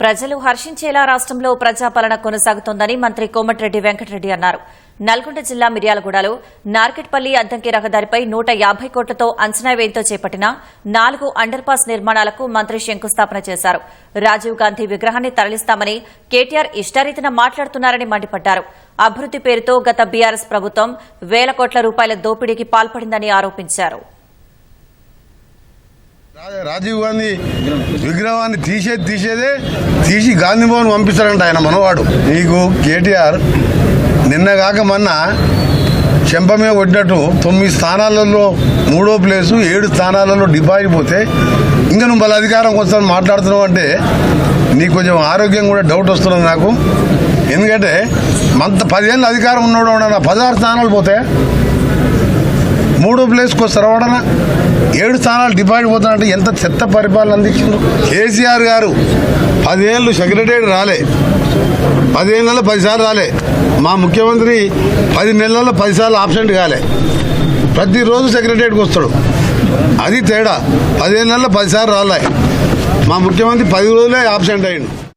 ప్రజలు హర్షించేలా రాష్ట్రంలో ప్రజాపాలన కొనసాగుతోందని మంత్రి కోమటిరెడ్డి వెంకటరెడ్డి అన్నారు. నల్గొండ జిల్లా మిర్యాలగూడలో నార్కెట్పల్లి అద్దంకి రహదారిపై నూట యాభై కోట్లతో అంచనా వ్యయంతో చేపట్టిన నాలుగు అండర్ పాస్ నిర్మాణాలకు మంత్రి శంకుస్థాపన చేశారు. రాజీవ్ గాంధీ విగ్రహాన్ని తరలిస్తామని కేటీఆర్ ఇష్టారీతిన మాట్లాడుతున్నారని మండిపడ్డారు. అభివృద్ది పేరుతో గత బీఆర్ఎస్ ప్రభుత్వం వేల కోట్ల రూపాయల దోపిడీకి పాల్పడిందని ఆరోపించారు. రాజీవ్ గాంధీ విగ్రహాన్ని తీసేది తీసేదే తీసి గాంధీ భవన్ పంపిస్తారంట ఆయన మనవాడు. నీకు కేటీఆర్ నిన్న కాక మొన్న చెంపమే కొట్టినట్టు తొమ్మిది స్థానాలలో మూడో ప్లేసు ఏడు స్థానాలలో డిపాజిట్ పోతే ఇంకా నువ్వు మళ్ళీ అధికారం కోసం మాట్లాడుతున్నావు అంటే నీకు కొంచెం ఆరోగ్యం కూడా డౌట్ వస్తున్నది నాకు. ఎందుకంటే మంత పదిహేను అధికారం ఉన్నాడు నా పదహారు స్థానాలు పోతే ప్లేస్కి వస్తారు ఏడు స్థానాలు డిపాజిట్ పోతానంటే ఎంత చెత్త పరిపాలన అందించిందో. కేసీఆర్ గారు పదేళ్ళు సెక్రటరీ రాలే. పదిహేను నెలలు పదిసార్లు రాలే. మా ముఖ్యమంత్రి పది నెలల్లో పదిసార్లు ఆబ్సెంట్ కాలే. ప్రతిరోజు సెక్రటరీకి వస్తాడు. అది తేడా. పదిహేను నెలలు పదిసార్లు రాలే. మా ముఖ్యమంత్రి పది రోజులే ఆబ్సెంట్ అయ్యిండు.